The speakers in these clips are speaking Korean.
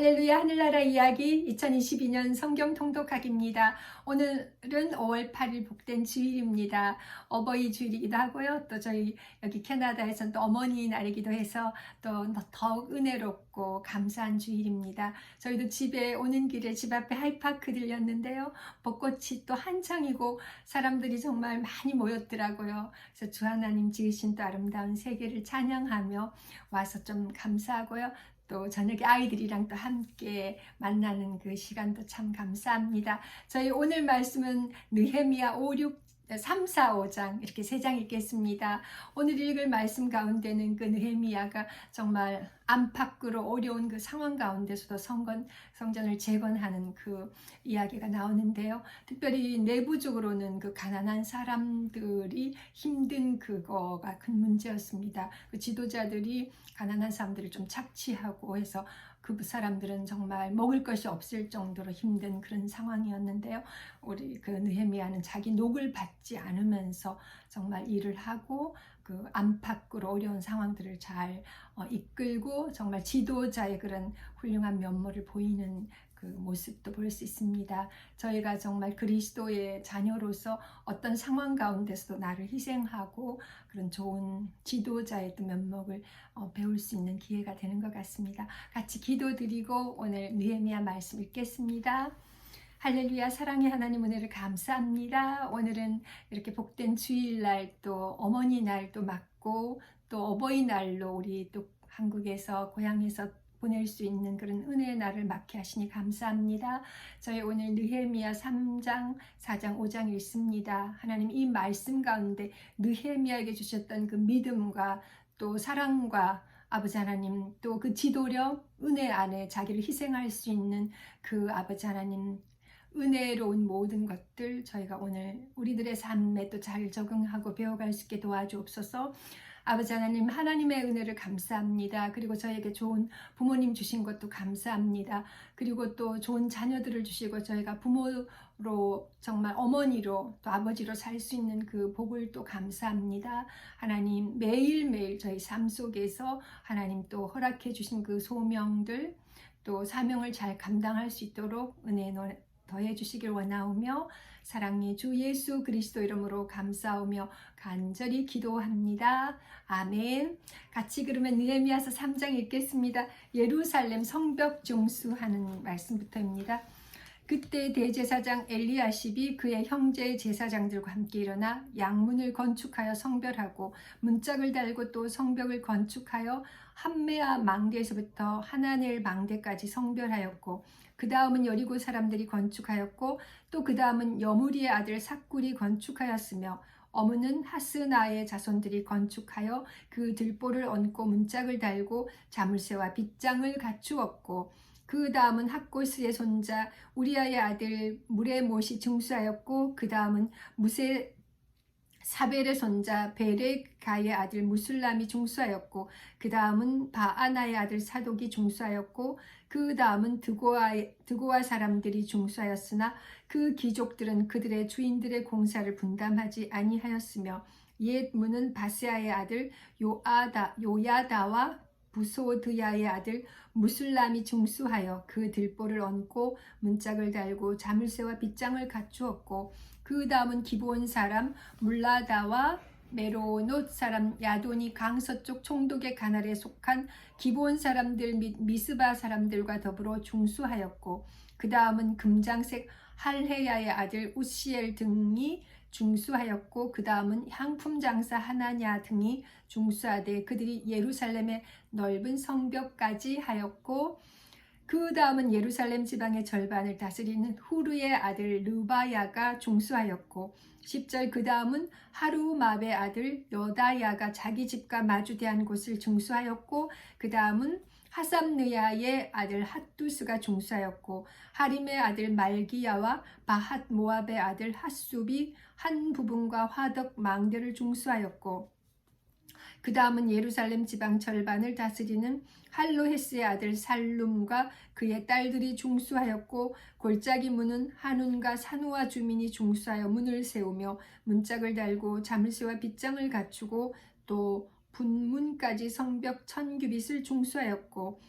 할렐루야 하늘나라 이야기 2022년 성경 통독하기입니다. 오늘은 5월 8일 복된 주일입니다. 어버이 주일이기도 하고요. 또 저희 여기 캐나다에서는 또 어머니 날이기도 해서 또 더욱 은혜롭고 감사한 주일입니다. 저희도 집에 오는 길에 집 앞에 하이파크 들렸는데요. 벚꽃이 또 한창이고 사람들이 정말 많이 모였더라고요. 그래서 주 하나님 지으신 또 아름다운 세계를 찬양하며 와서 좀 감사하고요. 또 저녁에 아이들이랑 또 함께 만나는 그 시간도 참 감사합니다. 저희 오늘 말씀은 느헤미야 5, 6, 3, 4, 5장 이렇게 세 장 읽겠습니다. 오늘 읽을 말씀 가운데는 그 느헤미야가 정말 안팎으로 어려운 그 상황 가운데서도 성건, 성전을 재건하는 그 이야기가 나오는데요. 특별히 내부적으로는 그 가난한 사람들이 힘든 그거가 큰 문제였습니다. 그 지도자들이 가난한 사람들을 좀 착취하고 해서 그 사람들은 정말 먹을 것이 없을 정도로 힘든 그런 상황이었는데요. 우리 그 느헤미야는 자기 녹을 받지 않으면서 정말 일을 하고 그 안팎으로 어려운 상황들을 잘 어, 이끌고 정말 지도자의 그런 훌륭한 면모를 보이는 그 모습도 볼 수 있습니다. 저희가 정말 그리스도의 자녀로서 어떤 상황 가운데서도 나를 희생하고 그런 좋은 지도자의 또 면목을 어, 배울 수 있는 기회가 되는 것 같습니다. 같이 기도드리고 오늘 느헤미야 말씀 읽겠습니다. 할렐루야 사랑의 하나님 은혜를 감사합니다. 오늘은 이렇게 복된 주일날 또 어머니 날도 맞고 또 어버이날로 우리 또 한국에서 고향에서 보낼 수 있는 그런 은혜의 날을 맞게 하시니 감사합니다. 저희 오늘 느헤미야 3장, 4장, 5장 읽습니다. 하나님 이 말씀 가운데 느헤미야에게 주셨던 그 믿음과 또 사랑과 아버지 하나님 또 그 지도력 은혜 안에 자기를 희생할 수 있는 그 아버지 하나님 은혜로운 모든 것들 저희가 오늘 우리들의 삶에 또 잘 적응하고 배워갈 수 있게 도와주옵소서. 아버지 하나님 하나님의 은혜를 감사합니다. 그리고 저에게 좋은 부모님 주신 것도 감사합니다. 그리고 또 좋은 자녀들을 주시고 저희가 부모로 정말 어머니로 또 아버지로 살 수 있는 그 복을 또 감사합니다. 하나님 매일매일 저희 삶 속에서 하나님 또 허락해 주신 그 소명들 또 사명을 잘 감당할 수 있도록 은혜 더해 주시길 원하오며 사랑의 주 예수 그리스도 이름으로 감사하며 간절히 기도합니다. 아멘. 같이 그러면 느헤미야서 3장 읽겠습니다. 예루살렘 성벽 중수하는 말씀부터입니다. 그때 대제사장 엘리야십이 그의 형제 제사장들과 함께 일어나 양문을 건축하여 성별하고 문짝을 달고 또 성벽을 건축하여 한메아 망대에서부터 하나넬 망대까지 성별하였고 그 다음은 여리고 사람들이 건축하였고 또 그 다음은 여무리의 아들 삭굴이 건축하였으며 어무는 하스나의 자손들이 건축하여 그 들보를 얹고 문짝을 달고 자물쇠와 빗장을 갖추었고 그 다음은 학고스의 손자 우리아의 아들 무레못이 중수하였고 그 다음은 무세 사벨의 손자 베레가의 아들 무술람이 중수하였고 그 다음은 바아나의 아들 사독이 중수하였고 그 다음은 드고아, 드고아 사람들이 중수하였으나 그 귀족들은 그들의 주인들의 공사를 분담하지 아니하였으며 옛 문은 바세아의 아들 요아다, 요야다와 부소드야의 아들 무술람이 중수하여 그 들보를 얹고 문짝을 달고 자물쇠와 빗장을 갖추었고 그 다음은 기본 사람 물라다와 메로노 사람 야돈이 강서쪽 총독의 가날에 속한 기본 사람들 및 미스바 사람들과 더불어 중수하였고 그 다음은 금장색 할헤야의 아들 우시엘 등이 중수하였고 그 다음은 향품 장사 하나냐 등이 중수하되 그들이 예루살렘의 넓은 성벽까지 하였고 그 다음은 예루살렘 지방의 절반을 다스리는 후르의 아들 르바야가 중수하였고 10절 그 다음은 하루마의 아들 여다야가 자기 집과 마주대한 곳을 중수하였고 그 다음은 하삼느야의 아들 핫두스가 중수하였고 하림의 아들 말기야와 바핫 모압의 아들 핫숲이 한 부분과 화덕 망대를 중수하였고 그 다음은 예루살렘 지방 절반을 다스리는 할로헤스의 아들 살룸과 그의 딸들이 중수하였고 골짜기 문은 한운과 산우와 주민이 중수하여 문을 세우며 문짝을 달고 자물쇠와 빗장을 갖추고 또 분 문까지 성벽 천 규빗을 중수하였고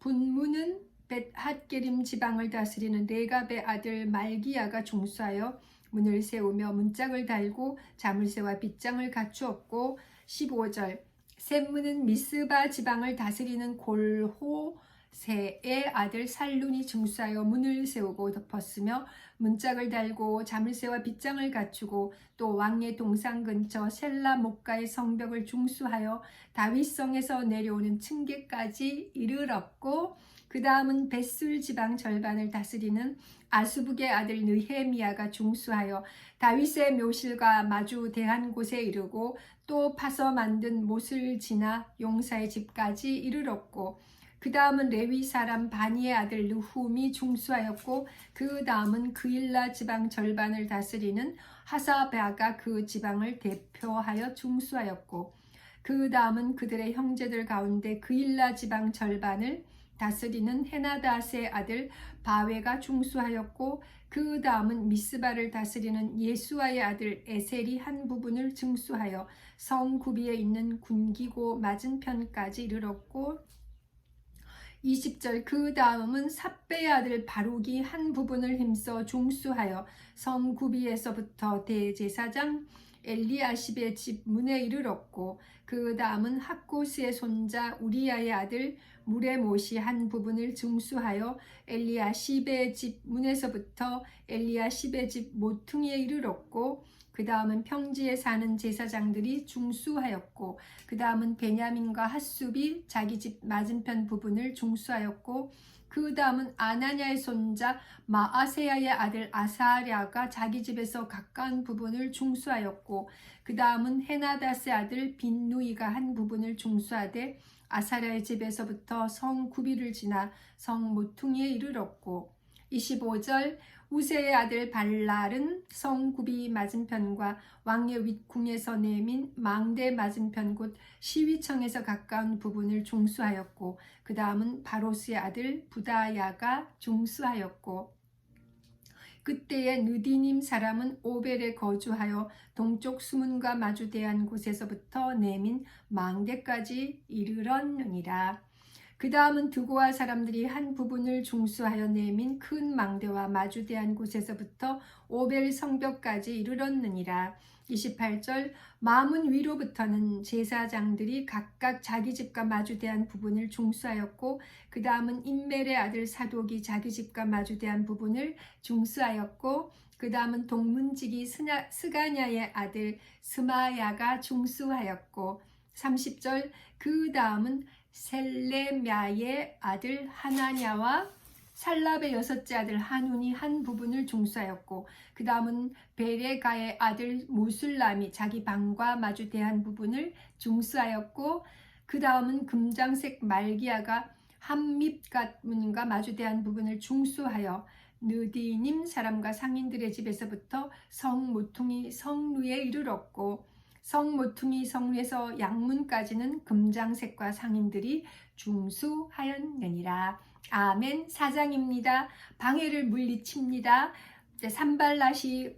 분문은 벳 핫게림 지방을 다스리는 레갑의 아들 말기야가 중수하여 문을 세우며 문짝을 달고 자물쇠와 빗장을 갖추었고 15절 샘문은 미스바 지방을 다스리는 골호 세의 아들 살룬이 증수하여 문을 세우고 덮었으며 문짝을 달고 자물쇠와 빗장을 갖추고 또 왕의 동상 근처 셀라 목가의 성벽을 중수하여 다윗성에서 내려오는 층계까지 이르렀고 그 다음은 벳술 지방 절반을 다스리는 아수북의 아들 느헤미야가 중수하여 다윗의 묘실과 마주 대한 곳에 이르고 또 파서 만든 못을 지나 용사의 집까지 이르렀고 그 다음은 레위 사람 바니의 아들 느훔이 중수하였고 그 다음은 그일라 지방 절반을 다스리는 하사베아가 그 지방을 대표하여 중수하였고 그 다음은 그들의 형제들 가운데 그일라 지방 절반을 다스리는 헤나다스의 아들 바웨가 중수하였고 그 다음은 미스바를 다스리는 예수아의 아들 에셀이 한 부분을 증수하여 성 구비에 있는 군기고 맞은편까지 이르렀고 20절 그 다음은 삽배의 아들 바룩이 한 부분을 힘써 중수하여 성 구비에서부터 대제사장 엘리아십의 집 문에 이르렀고 그 다음은 학고스의 손자 우리야의 아들 무레못이 한 부분을 증수하여 엘리아십의 집 문에서부터 엘리아십의 집 모퉁이에 이르렀고 그 다음은 평지에 사는 제사장들이 중수하였고 그 다음은 베냐민과 핫숲이 자기 집 맞은편 부분을 중수하였고 그 다음은 아나냐의 손자 마아세야의 아들 아사랴가 자기 집에서 가까운 부분을 중수하였고 그 다음은 헤나다스의 아들 빈누이가 한 부분을 중수하되 아사랴의 집에서부터 성 구비를 지나 성 모퉁이에 이르렀고 25절 우세의 아들 발랄은 성 구비 맞은편과 왕의 윗궁에서 내민 망대 맞은편 곧 시위청에서 가까운 부분을 중수하였고 그 다음은 바로스의 아들 부다야가 중수하였고 그때의 느디님 사람은 오벨에 거주하여 동쪽 수문과 마주대한 곳에서부터 내민 망대까지 이르렀느니라. 그 다음은 드고아 사람들이 한 부분을 중수하여 내민 큰 망대와 마주대한 곳에서부터 오벨 성벽까지 이르렀느니라. 28절 마문 위로부터는 제사장들이 각각 자기 집과 마주대한 부분을 중수하였고 그 다음은 인멜의 아들 사독이 자기 집과 마주대한 부분을 중수하였고 그 다음은 동문지기 스냐, 스가냐의 아들 스마야가 중수하였고 30절 그 다음은 셀레мя의 아들 하나냐와 살랍의 여섯째 아들 한운이 한 부분을 중수하였고 그 다음은 베레가의 아들 무술람이 자기 방과 마주 대한 부분을 중수하였고 그 다음은 금장색 말기야가 한밉갓문과 마주 대한 부분을 중수하여 느디님 사람과 상인들의 집에서부터 성모퉁이 성루에 이르렀고 성 모퉁이 성루에서 양문까지는 금장색과 상인들이 중수하였느니라. 아멘. 사장입니다. 방해를 물리칩니다. 산발랏이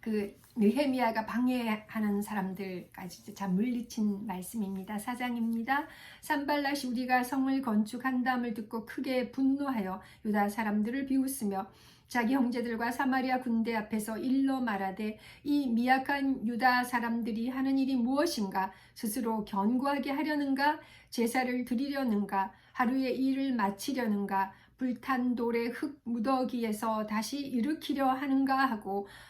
그 느헤미야가 방해하는 사람들까지 참 물리친 말씀입니다. 사장입니다. 산발랏이 우리가 성을 건축한다음을 듣고 크게 분노하여 유다 사람들을 비웃으며 자기 형제들과 사마리아 군대 앞에서 일러 말하되 이 미약한 유다 사람들이 하는 일이 무엇인가? 스스로 견고하게 하려는가? 제사를 드리려는가? 하루의 일을 마치려는가? 불탄 돌의 흙 무더기에서 다시 일으키려 하는가? 하고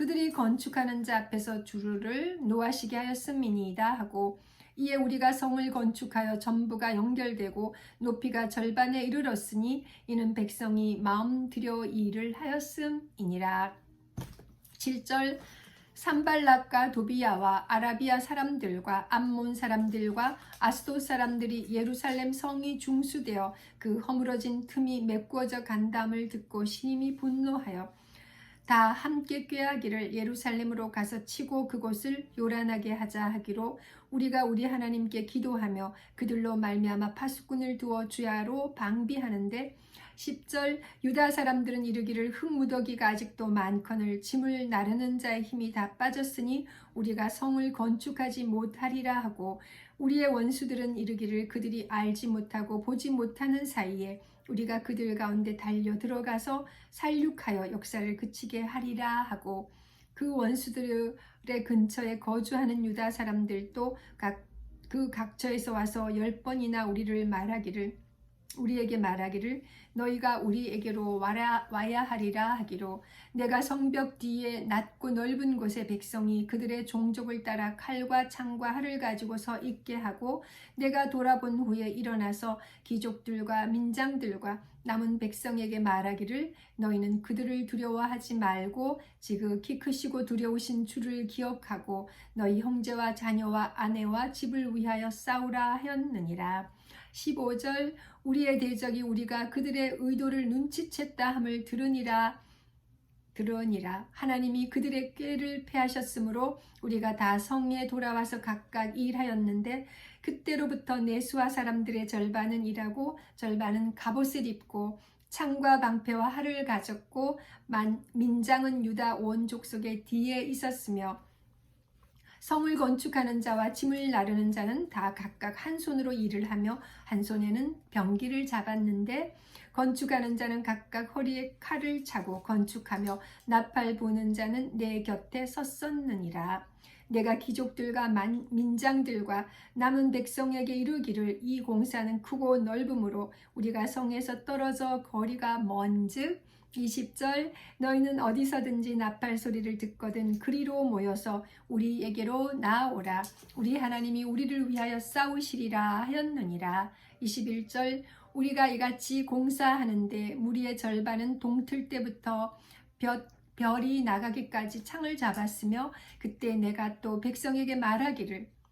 그들이 건축하는 자 앞에서 주를 노하시게 하였음이니이다 하고 이에 우리가 성을 건축하여 전부가 연결되고 높이가 절반에 이르렀으니 이는 백성이 마음 들여 이 일을 하였음이니라. 7절 산발락과 도비야와 아라비아 사람들과 암몬 사람들과 아스도 사람들이 예루살렘 성이 중수되어 그 허물어진 틈이 메꾸어져 간담을 듣고 심히 분노하여 다 함께 꾀하기를 예루살렘으로 가서 치고 그곳을 요란하게 하자 하기로 우리가 우리 하나님께 기도하며 그들로 말미암아 파수꾼을 두어 주야로 방비하는데 10절 유다 사람들은 이르기를 흙무더기가 아직도 많거늘 짐을 나르는 자의 힘이 다 빠졌으니 우리가 성을 건축하지 못하리라 하고 우리의 원수들은 이르기를 그들이 알지 못하고 보지 못하는 사이에 우리가 그들 가운데 달려 들어가서 살육하여 역사를 그치게 하리라 하고 그 원수들의 근처에 거주하는 유다 사람들도 각 그 각처에서 와서 열 번이나 우리를 말하기를 우리에게 말하기를 너희가 우리에게로 와라, 와야 하리라 하기로 내가 성벽 뒤에 낮고 넓은 곳에 백성이 그들의 종족을 따라 칼과 창과 활을 가지고 서 있게 하고 내가 돌아본 후에 일어나서 귀족들과 민장들과 남은 백성에게 말하기를 너희는 그들을 두려워하지 말고 지극히 크시고 두려우신 주를 기억하고 너희 형제와 자녀와 아내와 집을 위하여 싸우라 하였느니라. 15절 우리의 대적이 우리가 그들의 의도를 눈치챘다 함을 들으니라 들으니라. 하나님이 그들의 꾀를 패하셨으므로 우리가 다 성에 돌아와서 각각 일하였는데 그때로부터 내수와 사람들의 절반은 일하고 절반은 갑옷을 입고 창과 방패와 활을 가졌고 만, 민장은 유다 온 족속의 뒤에 있었으며 성을 건축하는 자와 짐을 나르는 자는 다 각각 한 손으로 일을 하며 한 손에는 병기를 잡았는데 건축하는 자는 각각 허리에 칼을 차고 건축하며 나팔 부는 자는 내 곁에 섰었느니라. 내가 귀족들과 만, 민장들과 남은 백성에게 이르기를 이 공사는 크고 넓음으로 우리가 성에서 떨어져 거리가 먼즉 20절 너희는 어디서든지 나팔 소리를 듣거든 그리로 모여서 우리에게로 나아오라. 우리 하나님이 우리를 위하여 싸우시리라 하였느니라. 21절 우리가 이같이 공사하는데 무리의 절반은 동틀 때부터 볕 별이 나가기까지 창을 잡았으며 그때 내가 또 백성에게 말하기를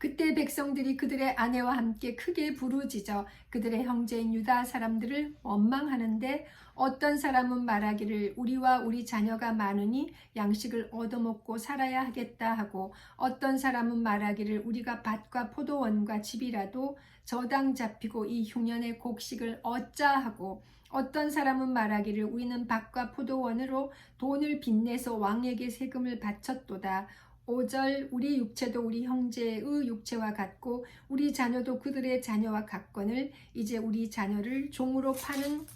그때 백성들이 그들의 아내와 함께 크게 부르짖어 그들의 형제인 유다 사람들을 원망하는데 어떤 사람은 말하기를 우리와 우리 자녀가 많으니 양식을 얻어먹고 살아야 하겠다 하고 어떤 사람은 말하기를 우리가 밭과 포도원과 집이라도 저당 잡히고 이 흉년의 곡식을 얻자 하고 어떤 사람은 말하기를 우리는 밭과 포도원으로 돈을 빚내서 왕에게 세금을 바쳤도다. 5절 우리 육체도 우리 형제의 육체와 같고 우리 자녀도 그들의 자녀와 같거늘 이제 우리 자녀를 종으로 파는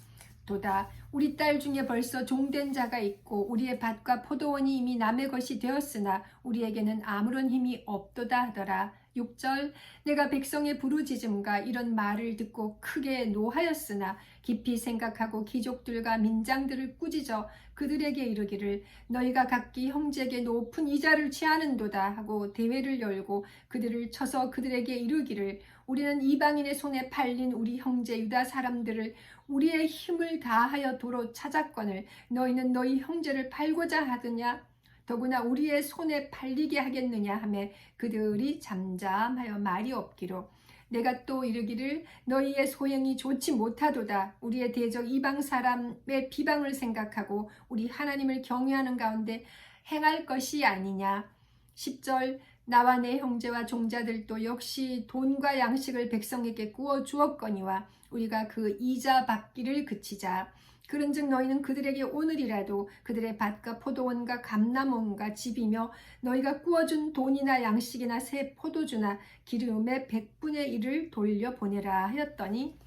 도다. 우리 딸 중에 벌써 종된 자가 있고 우리의 밭과 포도원이 이미 남의 것이 되었으나 우리에게는 아무런 힘이 없도다 하더라 6절 내가 백성의 부르짖음과 이런 말을 듣고 크게 노하였으나 깊이 생각하고 귀족들과 민장들을 꾸짖어 그들에게 이르기를 너희가 각기 형제에게 높은 이자를 취하는도다 하고 대회를 열고 그들을 쳐서 그들에게 이르기를 우리는 이방인의 손에 팔린 우리 형제 유다 사람들을 우리의 힘을 다하여 도로 찾았거늘 너희는 너희 형제를 팔고자 하느냐 더구나 우리의 손에 팔리게 하겠느냐 하매 그들이 잠잠하여 말이 없기로 내가 또 이르기를 너희의 소행이 좋지 못하도다. 우리의 대적 이방 사람의 비방을 생각하고 우리 하나님을 경외하는 가운데 행할 것이 아니냐. 10절 나와 내 형제와 종자들도 역시 돈과 양식을 백성에게 구워 주었거니와 우리가 그 이자 받기를 그치자 그런즉 너희는 그들에게 오늘이라도 그들의 밭과 포도원과 감나무과 집이며 너희가 구워준 돈이나 양식이나 새 포도주나 기름의 백분의 일을 돌려보내라 하였더니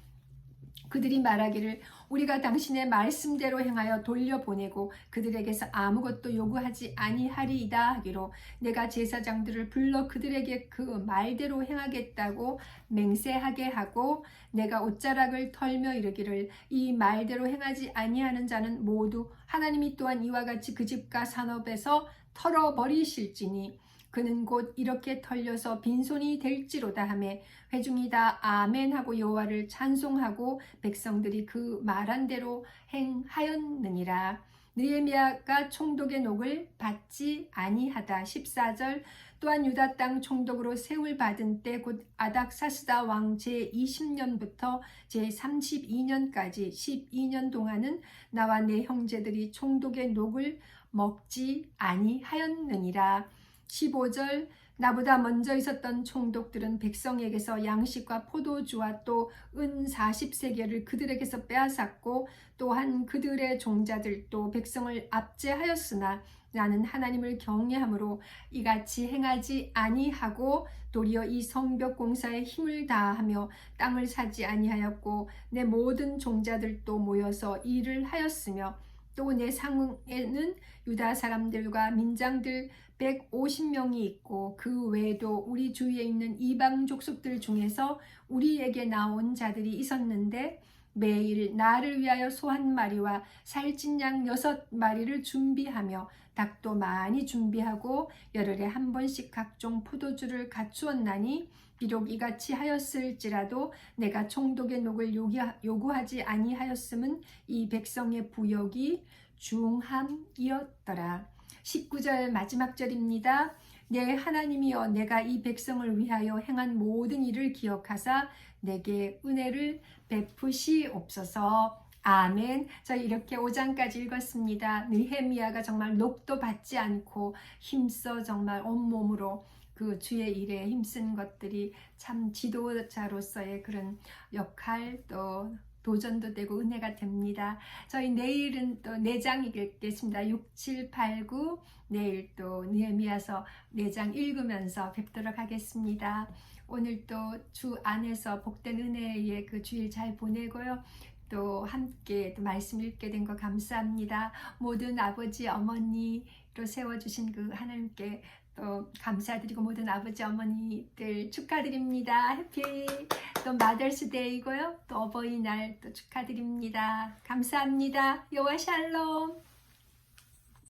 그들이 말하기를 우리가 당신의 말씀대로 행하여 돌려보내고 그들에게서 아무것도 요구하지 아니하리이다 하기로 내가 제사장들을 불러 그들에게 그 말대로 행하겠다고 맹세하게 하고 내가 옷자락을 털며 이르기를 이 말대로 행하지 아니하는 자는 모두 하나님이 또한 이와 같이 그 집과 산업에서 털어버리실지니 그는 곧 이렇게 털려서 빈손이 될지로다 하매 회중이 다. 아멘 하고 여호와를 찬송하고 백성들이 그 말한 대로 행하였느니라. 느헤미야가 총독의 녹을 받지 아니하다. 14절 또한 유다 땅 총독으로 세울 받은 때 곧 아닥사스다 왕 제 20년부터 제 32년까지 12년 동안은 나와 내 형제들이 총독의 녹을 먹지 아니하였느니라 15절 나보다 먼저 있었던 총독들은 백성에게서 양식과 포도주와 또 은 40세계를 그들에게서 빼앗았고 또한 그들의 종자들도 백성을 압제하였으나 나는 하나님을 경외함으로 이같이 행하지 아니하고 도리어 이 성벽 공사에 힘을 다하며 땅을 사지 아니하였고 내 모든 종자들도 모여서 일을 하였으며 또내 상에는 유다 사람들과 민장들 150명이 있고 그 외에도 우리 주위에 있는 이방 족속들 중에서 우리에게 나온 자들이 있었는데 매일 나를 위하여 소 한 마리와 살찐 양 여섯 마리를 준비하며 닭도 많이 준비하고 열흘에 한 번씩 각종 포도주를 갖추었나니 비록 이같이 하였을지라도 내가 총독의 녹을 요구하지 아니하였음은 이 백성의 부역이 중함이었더라. 19절 마지막 절입니다. 내 하나님이여 내가 이 백성을 위하여 행한 모든 일을 기억하사 내게 은혜를 베푸시옵소서. 아멘. 저희 이렇게 5장까지 읽었습니다. 느헤미야가 정말 녹도 받지 않고 힘써 정말 온몸으로 그 주의 일에 힘쓴 것들이 참 지도자로서의 그런 역할 또 도전도 되고 은혜가 됩니다. 저희 내일은 또 4장 읽겠습니다. 6, 7, 8, 9 내일 또 느헤미야서 4장 읽으면서 뵙도록 하겠습니다. 오늘 또 주 안에서 복된 은혜의 그 주일 잘 보내고요. 또 함께 또 말씀 읽게 된 거 감사합니다. 모든 아버지 어머니로 세워주신 그 하나님께 또 감사드리고 모든 아버지 어머니들 축하드립니다. 해피 또 마더스데이고요. 또 어버이날 또 축하드립니다. 감사합니다. 여호와 샬롬.